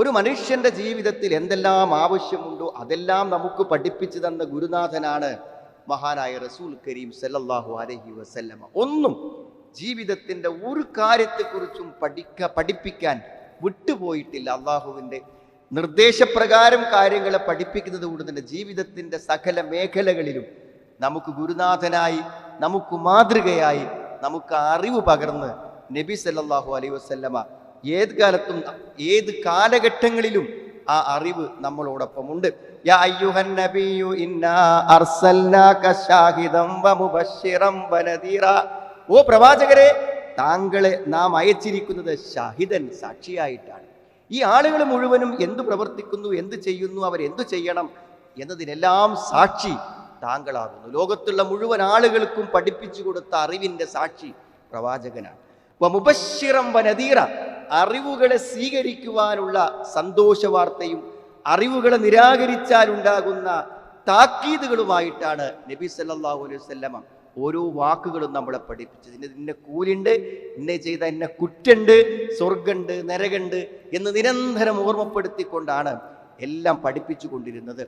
ഒരു മനുഷ്യന്റെ ജീവിതത്തിൽ എന്തെല്ലാം ആവശ്യമുണ്ടോ അതെല്ലാം നമുക്ക് പഠിപ്പിച്ചു തന്ന ഗുരുനാഥനാണ് മഹാനായ റസൂൽ കരീം സല്ലല്ലാഹു അലഹി വസല്ലമ. ഒന്നും ജീവിതത്തിന്റെ ഒരു കാര്യത്തെക്കുറിച്ചും പഠിക്ക പഠിപ്പിക്കാൻ വിട്ടുപോയിട്ടില്ല. അള്ളാഹുവിന്റെ നിർദ്ദേശപ്രകാരം കാര്യങ്ങളെ പഠിപ്പിക്കുന്നത് കൊണ്ട് തന്നെ ജീവിതത്തിന്റെ സകല മേഖലകളിലും നമുക്ക് ഗുരുനാഥനായി നമുക്ക് മാതൃകയായി നമുക്ക് അറിവ് പകർന്ന് നബി സല്ലാഹു അലൈഹി വസല്ലമ ഏത് കാലത്തും ഏത് കാലഘട്ടങ്ങളിലും ആ അറിവ് നമ്മളോടൊപ്പമുണ്ട്. ഓ പ്രവാചകരെ താങ്കളെ നാം അയച്ചിരിക്കുന്നത് ഷാഹിദൻ സാക്ഷിയായിട്ടാണ്. ഈ ആളുകൾ മുഴുവനും എന്തു പ്രവർത്തിക്കുന്നു എന്ത് ചെയ്യുന്നു അവരെന്തു ചെയ്യണം എന്നതിനെല്ലാം സാക്ഷി താങ്കളാകുന്നു. ലോകത്തുള്ള മുഴുവൻ ആളുകൾക്കും പഠിപ്പിച്ചു കൊടുത്ത അറിവിന്റെ സാക്ഷി പ്രവാചകനാണ്. അറിവുകളെ സ്വീകരിക്കുവാനുള്ള സന്തോഷ വാർത്തയും അറിവുകളെ നിരാകരിച്ചാൽ ഉണ്ടാകുന്ന താക്കീതുകളുമായിട്ടാണ് നബി സല്ലാഹു അലൈഹി വസല്ലമ ഓരോ വാക്കുകളും നമ്മളെ പഠിപ്പിച്ചത്. ഇന്ന ഇന്ന കൂലുണ്ട് ഇന്ന ചെയ്ത ഇന്ന കുറ്റുണ്ട് സ്വർഗുണ്ട് നരകുണ്ട് എന്ന് നിരന്തരം ഓർമ്മപ്പെടുത്തിക്കൊണ്ടാണ് എല്ലാം പഠിപ്പിച്ചു കൊണ്ടിരുന്നത്.